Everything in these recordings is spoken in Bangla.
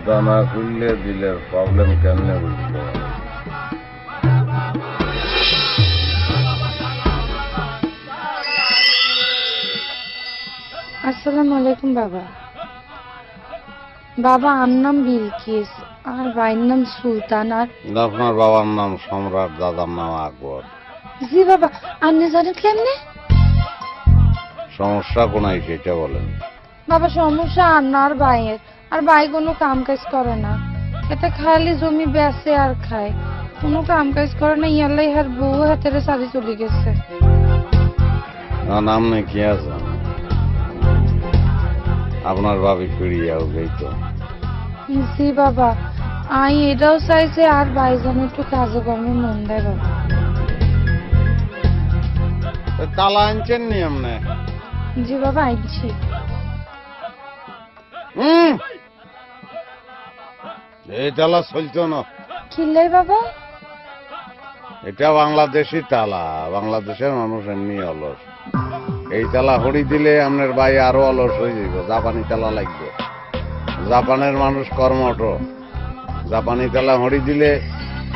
পর্দা না খুললে দিলের প্রবলেম কেমনে বুঝলো আসসালামু আলাইকুম বাবা। বাবা আমার নাম বিলকিস আর ভাইয়ের নাম সুলতান আর আপনার বাবার নাম সম্রাট দাদার নাম আকবর। জি বাবা আপনি জানেন কেমনে? সমস্যা কোনায় সেটা বলেন। বাবা সমস্যা আন্নার ভাইয়ের। আর ভাই কোনো কাম কাজ করে না। এটা খালি জমি বেচে আর খায়। কোনো কাম কাজ করে না ইয়ালাই হার বউ হাতের সারি চলে গেছে। না নাম নেই কি আছে? আপনার ভাবি ফিরিয়াও গেই তো। জি বাবা আই এটাও চাইছে আর ভাইজান একটু কাজে কর্মে মন দেয় বাবা। তালা আনছেন নি আপনি? জি বাবা আইছি হুম? এই তালা চলতো না। কিল্লাই বাবা? এটা বাংলাদেশি তালা বাংলাদেশের মানুষ এমনি অলস। এই তালা হরি দিলে আপনার ভাই আরও অলস হয়ে যাইব জাপানি তালা লাগবে। জাপানের মানুষ কর্মঠ। জাপানি তালা হরি দিলে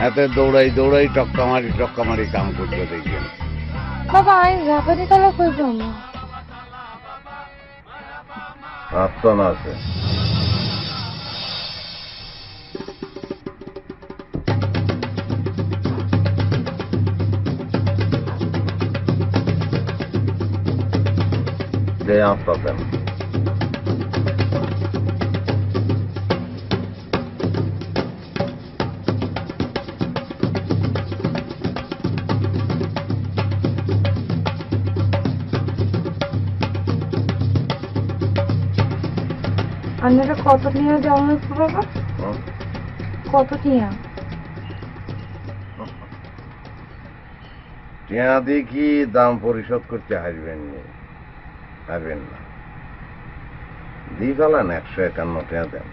এতে দৌড়াই দৌড়াই টক্কা মারি টক্কা মারি কাম করতে দেখবেন। বাবা আই জাপানি তালা কইব না প্রার্থনা আছে যে আপনাদের আপনারা কত নিয়ে যাওয়া বাবা? কত নিয়ে? টিয়া দিয়ে কি দাম পরিশোধ করতে হারবেন নি। হারবেন না। দ্বিগলান একশো একান্ন টাকা দেন